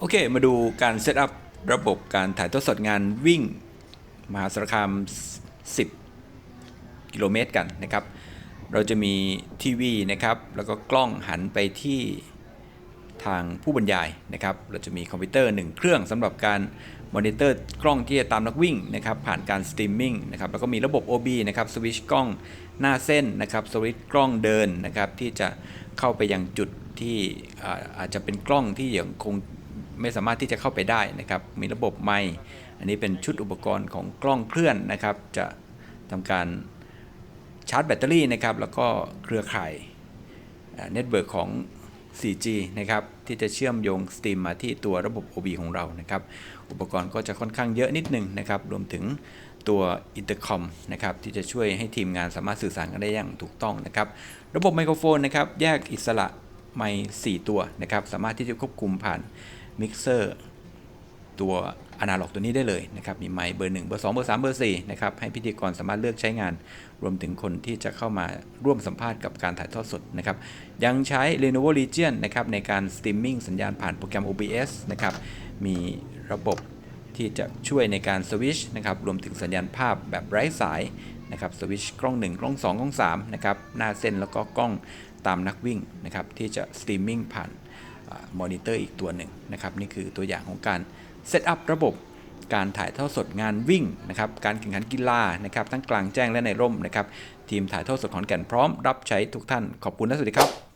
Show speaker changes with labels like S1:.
S1: โอเค มาดูการเซตอัพระบบการถ่ายทอดสดงานวิ่ง มหาสารคาม 10 กิโลเมตรกันนะครับ เราจะมีทีวีนะครับ แล้วก็กล้องหันไปที่ทางผู้บรรยายนะครับ เราจะมีคอมพิวเตอร์ 1 เครื่องสำหรับการมอนิเตอร์กล้องที่จะตามนักวิ่งนะครับ ผ่านการสตรีมมิ่งนะครับ แล้วก็มีระบบ OB นะครับสวิตชกล้องหน้าเส้นนะครับสวิตชกล้องเดินนะครับที่จะเข้าไปยังจุดที่อาอาจจะเป็นกล้องที่ยังคง ไม่สามารถที่จะเข้าไปได้นะครับ มีระบบไมค์อันนี้เป็นชุดอุปกรณ์ของกล้องเคลื่อนนะครับ จะทำการชาร์จแบตเตอรี่นะครับ แล้วก็เครือข่ายเน็ตเวิร์กของ 4G นะครับ ที่จะเชื่อมโยงสตรีมมาที่ตัวระบบ OB ของเรานะครับ อุปกรณ์ก็จะค่อนข้างเยอะนิดนึงนะครับ รวมถึงตัวอินเตอร์คอมนะครับ ที่จะช่วยให้ทีมงานสามารถสื่อสารกันได้อย่างถูกต้องนะครับ ระบบไมโครโฟนนะครับ แยกอิสระไมค์4ตัวนะครับ สามารถที่จะควบคุมผ่าน มิกเซอร์ตัวอนาล็อกตัวนี้ได้เลยนะครับ มีไมค์เบอร์1เบอร์2เบอร์3เบอร์4นะครับ ให้พิธีกรสามารถเลือกใช้งาน รวมถึงคนที่จะเข้ามาร่วมสัมภาษณ์กับการถ่ายทอดสดนะครับ ยังใช้ Lenovo Legion นะครับ ในการสตรีมมิ่งสัญญาณผ่านโปรแกรม OBS นะครับ มีระบบที่จะช่วยในการสวิชนะครับ รวมถึงสัญญาณภาพแบบไร้สายนะครับ สวิชกล้อง 1 กล้อง 2 กล้อง3นะครับ หน้าเส้นแล้วก็กล้องตามนักวิ่งนะครับ ที่จะสตรีมมิ่งผ่าน มอนิเตอร์อีกตัวหนึ่งนะครับนี่คือตัวอย่างของการเซตอัพระบบการถ่ายทอดสดงานวิ่งนะครับการแข่งขันกีฬานะครับทั้งกลางแจ้งและในร่มนะครับทีมถ่ายทอดสดขอนแก่นพร้อมรับใช้ทุกท่านขอบคุณและสวัสดีครับ